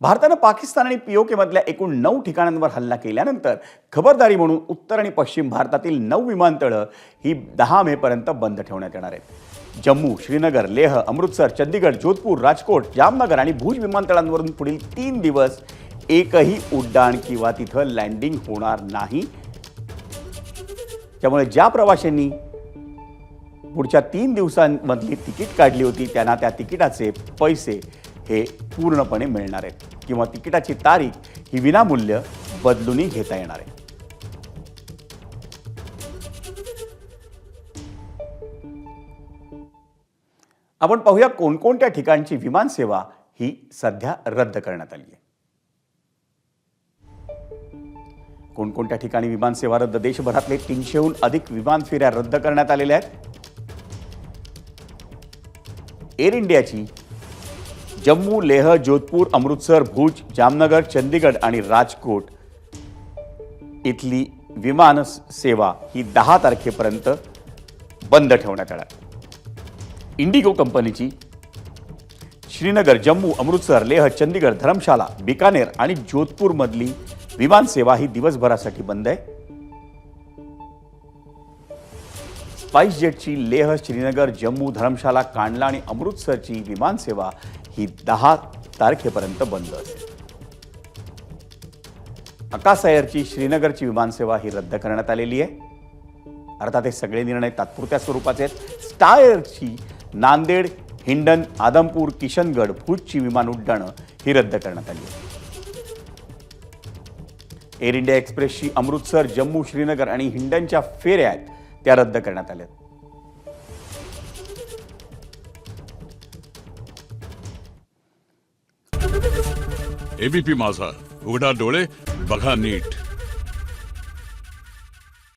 भारतानं पाकिस्तान आणि पीओकेमधल्या एकूण नऊ ठिकाणांवर हल्ला केल्यानंतर खबरदारी म्हणून उत्तर आणि पश्चिम भारतातील नऊ विमानतळं ही दहा मेपर्यंत बंद ठेवण्यात येणार आहेत. जम्मू श्रीनगर लेह अमृतसर चंदीगड जोधपूर राजकोट जामनगर आणि भुज विमानतळांवरून पुढील तीन दिवस एकही उड्डाण किंवा तिथं लँडिंग होणार नाही. त्यामुळे ज्या प्रवाशांनी पुढच्या तीन दिवसांमधली तिकीट काढली होती त्यांना त्या तिकिटाचे पैसे हे पूर्णपणे मिळणार आहेत किंवा तिकिटाची तारीख ही विनामूल्य बदलूनही घेता येणार आहे. आपण पाहूया कोणकोणत्या ठिकाणची विमानसेवा ही सध्या रद्द करण्यात आली आहे. कोणकोणत्या ठिकाणी विमानसेवा रद्द देशभरातले तीनशेहून अधिक विमान फेऱ्या रद्द करण्यात आलेल्या आहेत? एअर इंडियाची जम्मू लेह जोधपूर अमृतसर भुज जामनगर चंदीगड आणि राजकोट इथली विमान सेवा ही दहा तारखेपर्यंत बंद ठेवण्यात येणार. इंडिगो कंपनीची श्रीनगर जम्मू अमृतसर लेह चंदीगड धर्मशाला बिकानेर आणि जोधपूरमधली विमानसेवा ही दिवसभरासाठी बंद आहे. स्पाइस जेटची लेह श्रीनगर जम्मू धर्मशाला कांडला आणि अमृतसरची विमानसेवा ही दहा तारखेपर्यंत बंद. असेल अकास एअरची श्रीनगरची विमानसेवा ही रद्द करण्यात आलेली आहे. अर्थात हे सगळे निर्णय तात्पुरत्या स्वरूपाचे आहेत. स्टार एअरची नांदेड हिंडन आदमपूर किशनगड भूजची विमान उड्डाणं ही रद्द करण्यात आली आहे एअर इंडिया एक्सप्रेसची अमृतसर जम्मू श्रीनगर आणि हिंडनच्या फेऱ्या आहेत. त्या रद्द करण्यात आल्या. एबीपी माझा. उघडा डोळे बघा नीट.